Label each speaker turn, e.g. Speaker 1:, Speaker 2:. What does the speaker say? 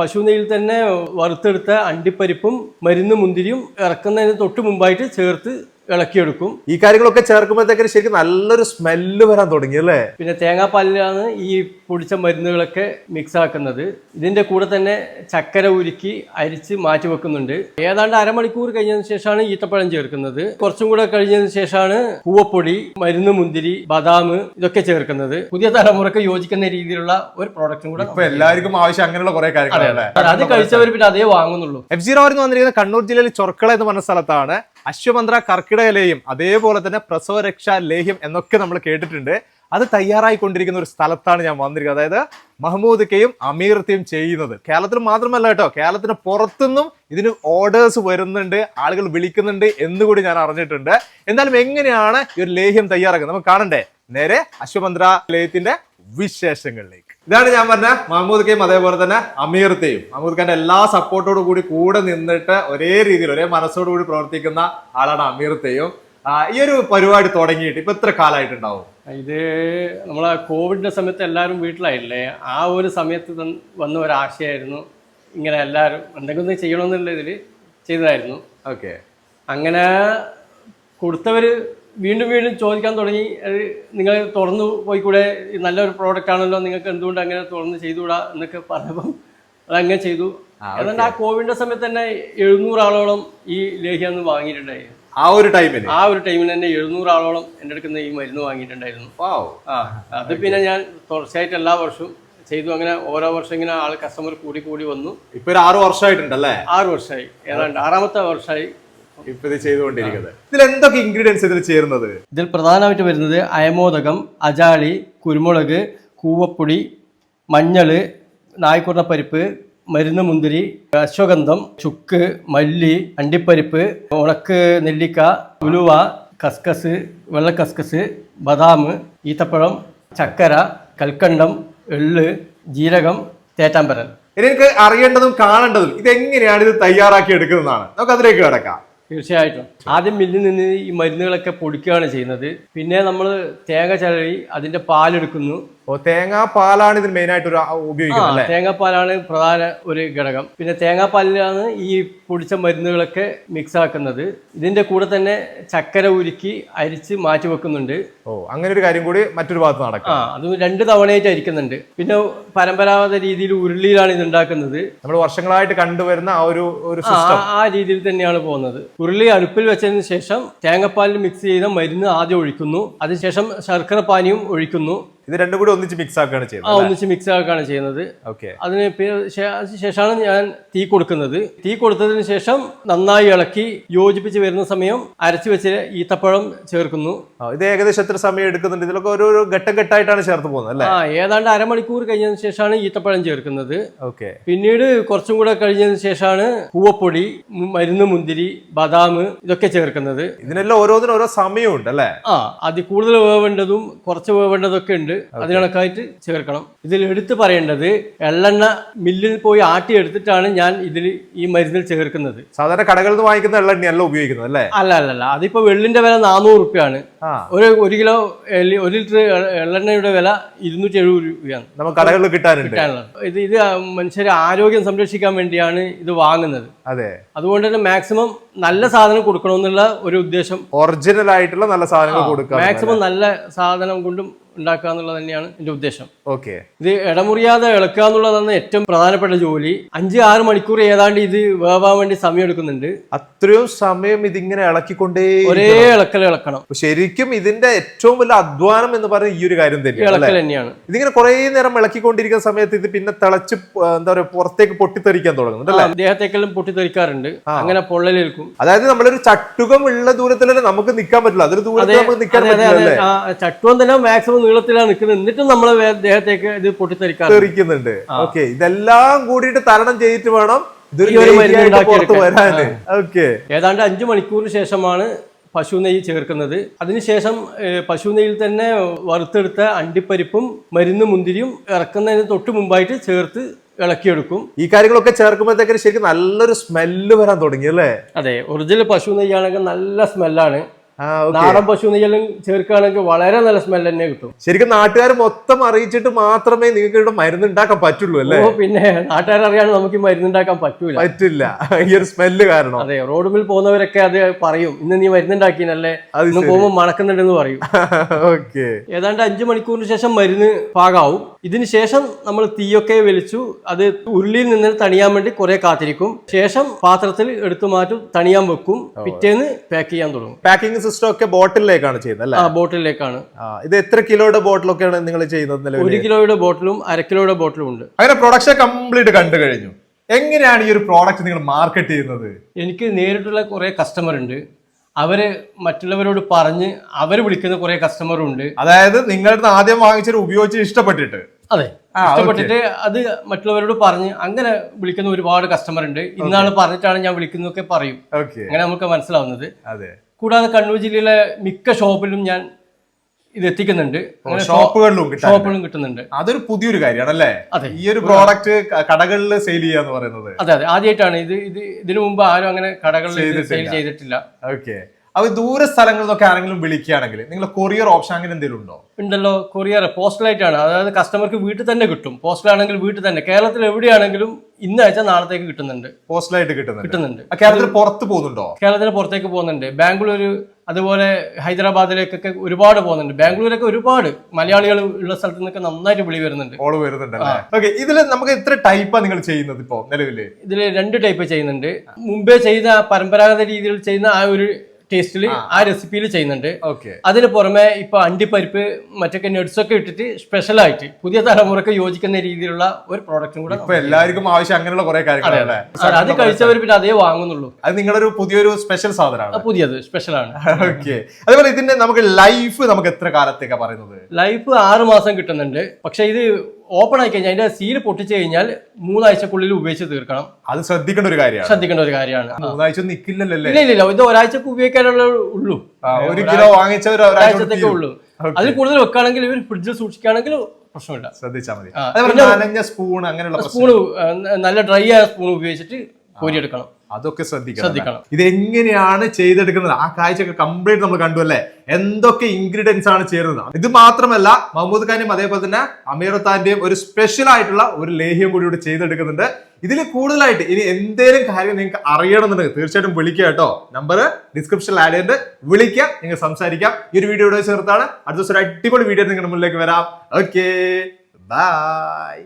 Speaker 1: പശു നെയ്യിൽ തന്നെ വറുത്തെടുത്ത അണ്ടിപ്പരിപ്പും മരുന്ന് മുന്തിരിയും ഇറക്കുന്നതിന് തൊട്ട് മുമ്പായിട്ട് ചേർത്ത് ഇളക്കിയെടുക്കും.
Speaker 2: ഈ കാര്യങ്ങളൊക്കെ ചേർക്കുമ്പോഴത്തേക്കും ശരിക്കും നല്ലൊരു സ്മെല്ല് വരാൻ തുടങ്ങി അല്ലേ?
Speaker 1: പിന്നെ തേങ്ങാപ്പാലിലാണ് ഈ പൊടിച്ച മരുന്നുകളൊക്കെ മിക്സ് ആക്കുന്നത് ഇതിന്റെ കൂടെ തന്നെ ചക്കര ഉരുക്കി അരിച്ച് മാറ്റി വെക്കുന്നുണ്ട്. ഏതാണ്ട് അരമണിക്കൂർ കഴിഞ്ഞതിന് ശേഷമാണ് ഈത്തപ്പഴം ചേർക്കുന്നത്. കുറച്ചും കൂടെ കഴിഞ്ഞതിന് ശേഷമാണ് പൂവപ്പൊടി മരുന്ന് മുന്തിരി ബദാം ഇതൊക്കെ ചേർക്കുന്നത്. പുതിയ തലമുറയ്ക്ക് യോജിക്കുന്ന രീതിയിലുള്ള ഒരു പ്രോഡക്റ്റും കൂടെ
Speaker 2: ഇപ്പൊ എല്ലാവർക്കും ആവശ്യം അങ്ങനെയുള്ള കുറെ കാര്യങ്ങളല്ലേ
Speaker 1: അത്. കഴിച്ചവർ പിന്നെ അതേ വാങ്ങുന്നുള്ളൂ.
Speaker 2: എഫ് സീറോ എന്ന് വന്നിരിക്കുന്നത് കണ്ണൂർ ജില്ലയിൽ ചൊർക്കള എന്ന് പറഞ്ഞ സ്ഥലത്താണ് അശ്വമന്ത്ര കർക്കിടക ലേഹ്യം അതേപോലെ തന്നെ പ്രസവരക്ഷാ ലേഹ്യം എന്നൊക്കെ നമ്മൾ കേട്ടിട്ടുണ്ട്. അത് തയ്യാറായിക്കൊണ്ടിരിക്കുന്ന ഒരു സ്ഥലത്താണ് ഞാൻ വന്നിരിക്കുന്നത്. അതായത് മഹമ്മൂദ് കെയും അമീർത്തയും ചെയ്യുന്നത്. കേരളത്തിൽ മാത്രമല്ല കേട്ടോ കേരളത്തിന് പുറത്തുനിന്നും ഇതിന് ഓർഡേഴ്സ് വരുന്നുണ്ട് ആളുകൾ വിളിക്കുന്നുണ്ട് എന്നുകൂടി ഞാൻ അറിഞ്ഞിട്ടുണ്ട്. എന്നാലും എങ്ങനെയാണ് ഈ ഒരു ലേഹ്യം തയ്യാറാക്കുന്നത്? നമുക്ക് കാണണ്ടേ? നേരെ അശ്വമന്ത്ര ലേഹ്യത്തിന്റെ വിശേഷങ്ങളിലേക്ക്. ഇതാണ് ഞാൻ പറഞ്ഞ മഹമ്മൂദ് കെയും അതേപോലെ തന്നെ അമീർത്തെയും. മഹമ്മൂദ് ഖാന്റെ എല്ലാ സപ്പോർട്ടോടു കൂടി കൂടെ നിന്നിട്ട് ഒരേ രീതിയിൽ ഒരേ മനസ്സോടു കൂടി പ്രവർത്തിക്കുന്ന ആളാണ് അമീർത്തെയും. ഈ ഒരു പരിപാടി തുടങ്ങിയിട്ട് ഇപ്പൊ എത്ര കാലമായിട്ടുണ്ടാവും?
Speaker 1: ഇത് നമ്മളെ കോവിഡിന്റെ സമയത്ത് എല്ലാവരും വീട്ടിലായില്ലേ? ആ ഒരു സമയത്ത് വന്ന ഒരു ആശയമായിരുന്നു ഇങ്ങനെ എല്ലാവരും എന്തെങ്കിലും ചെയ്യണമെന്നുള്ള ഇതിൽ ചെയ്തതായിരുന്നു.
Speaker 2: ഓക്കെ.
Speaker 1: അങ്ങനെ കൊടുത്തവർ വീണ്ടും വീണ്ടും ചോദിക്കാൻ തുടങ്ങി. നിങ്ങൾ തുറന്നു പോയിക്കൂടെ? കൂടെ നല്ലൊരു പ്രോഡക്റ്റ് ആണല്ലോ. നിങ്ങൾക്ക് എന്തുകൊണ്ട് അങ്ങനെ തുറന്ന് ചെയ്തുകൂടാ എന്നൊക്കെ പറഞ്ഞപ്പം അതങ്ങനെ ചെയ്തു. അതുകൊണ്ട് ആ കോവിഡിന്റെ സമയത്ത് തന്നെ എഴുന്നൂറ് ആളോളം ഈ ലേഹ്യം അന്ന് വാങ്ങിയിട്ടുണ്ടായി.
Speaker 2: ആ ഒരു ടൈമിൽ
Speaker 1: ആ ഒരു ടൈമിൽ തന്നെ എഴുന്നൂറ് ആളോളം എന്റെ അടുക്കുന്ന ഈ മരുന്ന് വാങ്ങിയിട്ടുണ്ടായിരുന്നു. ആ അത് പിന്നെ ഞാൻ തുടർച്ചയായിട്ട് എല്ലാ വർഷവും ചെയ്തു. അങ്ങനെ ഓരോ വർഷം ഇങ്ങനെ ആൾ കസ്റ്റമർ കൂടി കൂടി വന്നു.
Speaker 2: ഇപ്പൊ ഒരു ആറു വർഷമായിട്ടുണ്ടല്ലേ?
Speaker 1: ആറ് വർഷമായി. ഏതാണ്ട് ആറാമത്തെ വർഷമായി.
Speaker 2: ഇപ്പൊ ഇത് ചെയ്തുകൊണ്ടിരിക്കുന്നത്. ഇതിൽ എന്തൊക്കെ ഇൻഗ്രീഡിയൻസ് ഇതിൽ ചേരുന്നത്?
Speaker 1: ഇതിൽ പ്രധാനമായിട്ട് വരുന്നത് അയമോദകം അജാളി കുരുമുളക് കൂവപ്പൊടി മഞ്ഞൾ നായ്ക്കുറപ്പരിപ്പ് മരുന്ന് മുന്തിരി അശ്വഗന്ധം ചുക്ക് മല്ലി അണ്ടിപ്പരിപ്പ് ഉണക്ക് നെല്ലിക്ക ഉലുവ കസ്കസ് വെള്ള കസ്കസ് ബദാം ഈത്തപ്പഴം ചക്കര കൽക്കണ്ടം എള്ള് ജീരകം തേറ്റാമ്പരൽ
Speaker 2: എനിക്ക് അറിയേണ്ടതും കാണേണ്ടതും ഇതെങ്ങനെയാണ് ഇത് തയ്യാറാക്കി എടുക്കുന്നതാണ് നമുക്ക് അതിലേക്ക് കിടക്കാം.
Speaker 1: തീർച്ചയായിട്ടും. ആദ്യം മില്ലിൽ നിന്ന് ഈ മരുന്നുകളൊക്കെ പൊടിക്കുകയാണ് ചെയ്യുന്നത്. പിന്നെ നമ്മൾ തേങ്ങ ചിരഴി അതിന്റെ പാലെടുക്കുന്നു.
Speaker 2: തേങ്ങാ പാലാണ് ഇതിന് മെയിൻ ആയിട്ട് ഒരു ഉപയോഗിക്കുന്നത് തേങ്ങാ
Speaker 1: തേങ്ങാപ്പാലാണ് പ്രധാന ഒരു ഘടകം. പിന്നെ തേങ്ങാപ്പാലിലാണ് ഈ പൊടിച്ച മരുന്നുകളൊക്കെ മിക്സ് ആക്കുന്നത്. ഇതിന്റെ കൂടെ തന്നെ ചക്കര ഉരുക്കി അരിച്ച് മാറ്റി വെക്കുന്നുണ്ട്.
Speaker 2: ഓ അങ്ങനെ ഒരു കാര്യം കൂടി മറ്റൊരു ഭാഗത്ത് നടക്കും.
Speaker 1: ആ അത് രണ്ട് തവണയായിട്ട് അരിക്കുന്നുണ്ട്. പിന്നെ പരമ്പരാഗത രീതിയിൽ ഉരുളിയിലാണ് ഇത് ഉണ്ടാക്കുന്നത്.
Speaker 2: നമ്മൾ വർഷങ്ങളായിട്ട് കണ്ടുവരുന്ന ആ ഒരു ഒരു
Speaker 1: ആ രീതിയിൽ തന്നെയാണ് പോകുന്നത്. ഉരുളി അടുപ്പിൽ വെച്ചതിന് ശേഷം തേങ്ങാപ്പാലിൽ മിക്സ് ചെയ്ത മരുന്ന് ആദ്യം ഒഴിക്കുന്നു. അതിനുശേഷം ശർക്കര പാനിയും ഒഴിക്കുന്നു.
Speaker 2: ഇത് രണ്ടും കൂടി ഒന്നിച്ച് മിക്സ് ആക്കുകയാണ്
Speaker 1: ആ
Speaker 2: ചെയ്യുന്നത്
Speaker 1: ഒന്നിച്ച് മിക്സ് ആക്കുകയാണ് ചെയ്യുന്നത്.
Speaker 2: ഓക്കെ
Speaker 1: അതിന് ശേഷമാണ് ഞാൻ തീ കൊടുക്കുന്നത്. തീ കൊടുത്തതിന് ശേഷം നന്നായി ഇളക്കി യോജിപ്പിച്ച് വരുന്ന സമയം അരച്ചു വെച്ച് ഈത്തപ്പഴം ചേർക്കുന്നു.
Speaker 2: ഇത് ഏകദേശം എത്ര സമയം എടുക്കുന്നുണ്ട്? ഇതിലൊക്കെ ഓരോ ഘട്ടം ഘട്ടമായിട്ടാണ് ചേർത്ത് പോകുന്നത് അല്ലേ?
Speaker 1: ആ ഏതാണ്ട് അരമണിക്കൂർ കഴിഞ്ഞതിന് ശേഷമാണ് ഈത്തപ്പഴം ചേർക്കുന്നത്.
Speaker 2: ഓക്കെ
Speaker 1: പിന്നീട് കുറച്ചും കൂടെ കഴിഞ്ഞതിന് ശേഷമാണ് പൂവപ്പൊടി മരുന്ന് മുന്തിരി ബദാം ഇതൊക്കെ ചേർക്കുന്നത്.
Speaker 2: ഇതിനെല്ലാം ഓരോന്നിനും ഓരോ സമയമുണ്ട് അല്ലേ?
Speaker 1: ആ അതിൽ കൂടുതൽ വേവേണ്ടതും കുറച്ച് വേവേണ്ടതൊക്കെ ഉണ്ട്. അതിനണക്കായിട്ട് ചേർക്കണം. ഇതിൽ എടുത്തു പറയേണ്ടത് എള്ളെണ്ണ മില്ലിൽ പോയി ആട്ടി എടുത്തിട്ടാണ് ഞാൻ ഇതിൽ ഈ മരുന്നിൽ ചേർക്കുന്നത്.
Speaker 2: സാധാരണ കടകളിൽ നിന്ന് വാങ്ങിക്കുന്ന എള്ളെണ്ണയല്ല ഉപയോഗിക്കുന്നത് അല്ലേ?
Speaker 1: അല്ല അല്ല അല്ല. അതിപ്പോ വെള്ളിന്റെ വില നാനൂറ് റുപ്യാണ് ഒരു ഒരു കിലോ ഒരു ലിറ്റർ എള്ളെണ്ണയുടെ വില ഇരുന്നൂറ്റി എഴുപത് രൂപയാണ്.
Speaker 2: നമുക്ക് കടകളിൽ കിട്ടാനുണ്ട്.
Speaker 1: ഇത് ഇത് മനുഷ്യരെ ആരോഗ്യം സംരക്ഷിക്കാൻ വേണ്ടിയാണ് ഇത് വാങ്ങുന്നത്.
Speaker 2: അതെ.
Speaker 1: അതുകൊണ്ട് തന്നെ മാക്സിമം നല്ല സാധനം കൊടുക്കണമെന്നുള്ള ഒരു ഉദ്ദേശം.
Speaker 2: ഒറിജിനൽ ആയിട്ടുള്ള നല്ല സാധനങ്ങൾ കൊടുക്കുക
Speaker 1: മാക്സിമം നല്ല സാധനം കൊണ്ടും ഉണ്ടാക്കുക എന്നുള്ളത് തന്നെയാണ് എന്റെ ഉദ്ദേശം.
Speaker 2: ഓക്കെ.
Speaker 1: ഇത് ഇടമുറിയാതെ ഇളക്കുക എന്നുള്ളതാണ് ഏറ്റവും പ്രധാനപ്പെട്ട ജോലി. അഞ്ച് ആറ് മണിക്കൂർ ഏതാണ്ട് ഇത് വേവാൻ വേണ്ടി സമയം എടുക്കുന്നുണ്ട്.
Speaker 2: അത്രയും സമയം ഇതിങ്ങനെ ഇളക്കിക്കൊണ്ടേ
Speaker 1: ഒരേ ഇളക്കൽ ഇളക്കണം.
Speaker 2: ശരിക്കും ഇതിന്റെ ഏറ്റവും വലിയ അധ്വാനം എന്ന് പറയുന്നത് ഈ ഒരു കാര്യം തന്നെയാണ്
Speaker 1: ഇളക്കൽ തന്നെയാണ്.
Speaker 2: ഇതിങ്ങനെ കുറെ നേരം ഇളക്കിക്കൊണ്ടിരിക്കുന്ന സമയത്ത് ഇത് പിന്നെ തിളച്ച് എന്താ പറയുക പുറത്തേക്ക് പൊട്ടിത്തെറിക്കാൻ തുടങ്ങുന്നുണ്ട്
Speaker 1: ദേഹത്തേക്കെല്ലാം പൊട്ടിത്തെറിക്കാറുണ്ട്. അങ്ങനെ പൊള്ളലേൽക്കും.
Speaker 2: അതായത് നമ്മളൊരു ചട്ടുകം ഉള്ള ദൂരത്തിലല്ലേ നമുക്ക് നിൽക്കാൻ പറ്റില്ല അതൊരു ദൂരത്തിൽ നമുക്ക് നിൽക്കാൻ പറ്റില്ല
Speaker 1: ചട്ടുകം തന്നെ മാക്സിമം നീളത്തിലാണ് നിൽക്കുന്നത്. എന്നിട്ടും നമ്മളെ ദേഹത്തേക്ക് ഇത് പൊട്ടിത്തെറിക്കാറുണ്ട്
Speaker 2: ഓക്കെ ഇതെല്ലാം കൂടിയിട്ട് തരണം ചെയ്തിട്ട് വേണം.
Speaker 1: ഏതാണ്ട് അഞ്ചു മണിക്കൂറിന് ശേഷമാണ് പശു നെയ്യ് ചേർക്കുന്നത്. അതിനുശേഷം പശു നെയ്യിൽ തന്നെ വറുത്തെടുത്ത അണ്ടിപ്പരിപ്പും മരുന്ന് മുന്തിരിയും ഇറക്കുന്നതിന് തൊട്ട് മുമ്പായിട്ട് ചേർത്ത് ഇളക്കിയെടുക്കും.
Speaker 2: ഈ കാര്യങ്ങളൊക്കെ ചേർക്കുമ്പോഴത്തേക്കും ശരിക്കും നല്ലൊരു സ്മെല്ല് വരാൻ തുടങ്ങി അല്ലേ?
Speaker 1: അതെ ഒറിജിനൽ പശു നെയ്യാണെങ്കിൽ നല്ല സ്മെല്ലാണ്. നാടൻ പശു നെയ്യെല്ലാം ചേർക്കുകയാണെങ്കിൽ വളരെ നല്ല സ്മെൽ തന്നെ കിട്ടും.
Speaker 2: ശരിക്കും നാട്ടുകാർ മൊത്തം അറിയിച്ചിട്ട് മാത്രമേ നിങ്ങൾക്ക് ഇവിടെ മരുന്ന് ഉണ്ടാക്കാൻ പറ്റുള്ളൂ അല്ലേ?
Speaker 1: പിന്നെ നാട്ടുകാരറിയാണ്ട് നമുക്ക് ഈ മരുന്നുണ്ടാക്കാൻ പറ്റൂല.
Speaker 2: പറ്റില്ല. ഈ ഒരു സ്മെല്ല് കാരണം.
Speaker 1: അതെ റോഡ് മിൽ പോകുന്നവരൊക്കെ അത് പറയും ഇന്ന് നീ മരുന്നുണ്ടാക്കിനല്ലേ
Speaker 2: അത്
Speaker 1: ഇന്ന് പോകുമ്പോൾ മണക്കുന്നുണ്ടെന്ന് പറയും.
Speaker 2: ഓക്കെ
Speaker 1: ഏതാണ്ട് അഞ്ചു മണിക്കൂറിന് ശേഷം മരുന്ന് പാകാവും. ഇതിന് ശേഷം നമ്മൾ തീയൊക്കെ വലിച്ചു അത് ഉരുളിയിൽ നിന്ന് തണിയാൻ വേണ്ടി കുറെ കാത്തിരിക്കും. ശേഷം പാത്രത്തിൽ എടുത്തു മാറ്റും തണിയാൻ വെക്കും. പിറ്റേന്ന് പാക്ക് ചെയ്യാൻ തുടങ്ങും.
Speaker 2: പാക്കിംഗ് സിസ്റ്റം ഒക്കെ ബോട്ടിലേക്കാണ് ചെയ്യുന്നത് അല്ലേ?
Speaker 1: ആ ബോട്ടിലേക്കാണ്
Speaker 2: ഇത് എത്ര കിലോയുടെ ബോട്ടിലൊക്കെയാണ് നിങ്ങൾ ചെയ്യുന്നത്
Speaker 1: ഒരു കിലോയുടെ ബോട്ടിലും അര കിലോയുടെ ബോട്ടിലും ഉണ്ട്.
Speaker 2: അങ്ങനെ പ്രൊഡക്ഷൻ കംപ്ലീറ്റ് കണ്ടു കഴിഞ്ഞു. എങ്ങനെയാണ് ഈ ഒരു പ്രോഡക്റ്റ് നിങ്ങൾ മാർക്കറ്റ് ചെയ്യുന്നത്?
Speaker 1: എനിക്ക് നേരിട്ടുള്ള കുറെ കസ്റ്റമർ ഉണ്ട്. അവർ മറ്റുള്ളവരോട് പറഞ്ഞ് അവർ വിളിക്കുന്ന കുറെ കസ്റ്റമറും ഉണ്ട്.
Speaker 2: അതായത് നിങ്ങളുടെ ആദ്യം വാങ്ങിച്ചിട്ട് ഉപയോഗിച്ച് ഇഷ്ടപ്പെട്ടിട്ട്.
Speaker 1: അതെ. ഇഷ്ടപ്പെട്ടിട്ട് അത് മറ്റുള്ളവരോട് പറഞ്ഞ് അങ്ങനെ വിളിക്കുന്ന ഒരുപാട് കസ്റ്റമർ ഉണ്ട്. ഇന്നാണ് പറഞ്ഞിട്ടാണ് ഞാൻ വിളിക്കുന്നൊക്കെ പറയും. അങ്ങനെ നമുക്ക് മനസ്സിലാവുന്നത്.
Speaker 2: അതെ.
Speaker 1: കൂടാതെ കണ്ണൂർ ജില്ലയിലെ മിക്ക ഷോപ്പിലും ഞാൻ ഇത് എത്തിക്കുന്നുണ്ട്
Speaker 2: ഷോപ്പുകളിലും ഷോപ്പുകളിലും
Speaker 1: ഷോപ്പുകളും കിട്ടുന്നുണ്ട്.
Speaker 2: അതൊരു പുതിയൊരു കാര്യമാണ് അല്ലേ
Speaker 1: അതെ.
Speaker 2: ഈ ഒരു പ്രോഡക്റ്റ് കടകളിൽ സെയിൽ ചെയ്യാന്ന് പറയുന്നത്.
Speaker 1: അതെ അതെ. ആദ്യമായിട്ടാണ് ഇത് ഇത് ഇതിനു മുമ്പ് ആരും അങ്ങനെ കടകളിൽ സെയിൽ ചെയ്തിട്ടില്ല.
Speaker 2: ഓക്കെ അപ്പൊ ദൂര സ്ഥലങ്ങളിൽ നിന്നൊക്കെ ആരെങ്കിലും വിളിക്കുകയാണെങ്കിൽ നിങ്ങൾ കൊറിയർ ഓപ്ഷൻ അങ്ങനെ എന്തെങ്കിലും ഉണ്ടോ?
Speaker 1: ഉണ്ടല്ലോ കൊറിയർ പോസ്റ്റലായിട്ടാണ് അതായത് കസ്റ്റമർക്ക് വീട്ടിൽ തന്നെ കിട്ടും. പോസ്റ്റലാണെങ്കിൽ വീട്ടിൽ തന്നെ. കേരളത്തിൽ എവിടെയാണെങ്കിലും ഇന്ന് അയച്ചാൽ നാളത്തേക്ക് കിട്ടുന്നുണ്ട്.
Speaker 2: പോസ്റ്റലായിട്ട് കിട്ടുന്നുണ്ട്.
Speaker 1: കിട്ടുന്നുണ്ട്.
Speaker 2: കേരളത്തിൽ പുറത്ത് പോകുന്നുണ്ടോ?
Speaker 1: കേരളത്തിന് പുറത്തേക്ക് പോകുന്നുണ്ട്. ബാംഗ്ലൂർ അതുപോലെ ഹൈദരാബാദിലേക്കൊക്കെ ഒരുപാട് പോകുന്നുണ്ട്. ബാംഗ്ലൂരൊക്കെ ഒരുപാട് മലയാളികൾ ഉള്ള സ്ഥലത്ത് നിന്നൊക്കെ നന്നായിട്ട് വിളി വരുന്നുണ്ട്.
Speaker 2: ഓൾ വരുന്നുണ്ടല്ലേ ഓക്കെ ഇതിൽ നമുക്ക് എത്ര ടൈപ്പാണ് നിങ്ങൾ ചെയ്യുന്നത് ഇപ്പോ നിലവിൽ
Speaker 1: ഇതിൽ രണ്ട് ടൈപ്പ് ചെയ്യുന്നുണ്ട്. മുമ്പേ ചെയ്ത പരമ്പരാഗത രീതിയിൽ ചെയ്യുന്ന ആ ഒരു ടേസ്റ്റിൽ ആ. റെസിപ്പിയിൽ ചെയ്യുന്നുണ്ട്.
Speaker 2: ഓക്കെ
Speaker 1: അതിന് പുറമെ ഇപ്പൊ അണ്ടിപ്പരിപ്പ് മറ്റൊക്കെ നട്സ് ഒക്കെ ഇട്ടിട്ട് സ്പെഷ്യലായിട്ട് പുതിയ തലമുറയ്ക്ക് യോജിക്കുന്ന രീതിയിലുള്ള ഒരു പ്രോഡക്റ്റും കൂടെ
Speaker 2: ഇപ്പൊ എല്ലാവർക്കും ആവശ്യം അങ്ങനെയുള്ള കുറെ കാര്യങ്ങളല്ലേ?
Speaker 1: അത് അത് കഴിച്ചവർ പിന്നെ അതേ വാങ്ങുന്നുള്ളൂ.
Speaker 2: അത് നിങ്ങളുടെ ഒരു പുതിയൊരു സ്പെഷ്യൽ സാധനമാണ്.
Speaker 1: പുതിയത് സ്പെഷ്യൽ ആണ്.
Speaker 2: ഓക്കെ അതേപോലെ ഇതിന്റെ നമുക്ക് ലൈഫ് നമുക്ക് എത്ര കാലത്തേക്കാണ് പറയുന്നത്?
Speaker 1: ലൈഫ് ആറ് മാസം കിട്ടുന്നുണ്ട്. പക്ഷെ ഇത് ഓപ്പൺ ആയി കഴിഞ്ഞാൽ അതിന്റെ സീൽ പൊട്ടിച്ചു കഴിഞ്ഞാൽ മൂന്നാഴ്ചക്കുള്ളിൽ ഉപയോഗിച്ച് തീർക്കണം.
Speaker 2: അത് ശ്രദ്ധിക്കേണ്ട ഒരു കാര്യമാണ്.
Speaker 1: ശ്രദ്ധിക്കേണ്ട ഒരു കാര്യമാണ്.
Speaker 2: മൂന്നാഴ്ച നിൽക്കില്ലല്ലോ
Speaker 1: ഇല്ല ഇല്ല ഇത് ഒരാഴ്ച ഉപയോഗിക്കാനുള്ള ഉള്ളൂ.
Speaker 2: ഒരു കിലോ വാങ്ങിച്ച ഒരു
Speaker 1: ഒരാഴ്ചത്തേക്കേ ഉള്ളൂ. അതിൽ കൂടുതൽ വെക്കുകയാണെങ്കിൽ ഇവർ ഫ്രിഡ്ജിൽ സൂക്ഷിക്കുകയാണെങ്കിൽ പ്രശ്നമില്ല.
Speaker 2: ശ്രദ്ധിച്ചാൽ മതി. സ്പൂൺ അങ്ങനെയുള്ള
Speaker 1: സ്പൂൺ നല്ല ഡ്രൈ ആയ സ്പൂൺ ഉപയോഗിച്ചിട്ട് കോരിയെടുക്കണം.
Speaker 2: അതൊക്കെ
Speaker 1: ശ്രദ്ധിക്കണം.
Speaker 2: ഇത് എങ്ങനെയാണ് ചെയ്തെടുക്കുന്നത്? ആ കാഴ്ചയൊക്കെ കംപ്ലീറ്റ് നമ്മൾ കണ്ടു അല്ലേ? എന്തൊക്കെ ഇൻഗ്രീഡിയൻസ് ആണ് ചേരുന്നത്? ഇത് മാത്രമല്ല മഹമ്മൂദ് ഖാന്റെയും അതേപോലെ തന്നെ അമീറത്താന്റെയും ഒരു സ്പെഷ്യൽ ആയിട്ടുള്ള ഒരു ലേഹ്യം കൂടി ഇവിടെ ചെയ്തെടുക്കുന്നുണ്ട്. ഇതിൽ കൂടുതലായിട്ട് ഇനി എന്തേലും കാര്യം നിങ്ങൾക്ക് അറിയണമെന്നുണ്ടെങ്കിൽ തീർച്ചയായിട്ടും വിളിക്കുക കേട്ടോ. നമ്പർ ഡിസ്ക്രിപ്ഷനിൽ ആഡ് ചെയ്തിട്ട് വിളിക്കുക നിങ്ങൾ സംസാരിക്കാം. ഈ ഒരു വീഡിയോ ഇവിടെ ചേർത്താണ് അടുത്ത ദിവസം ഒരു അടിപൊളി വീഡിയോ നിങ്ങളുടെ മുന്നിലേക്ക് വരാം. Okay bye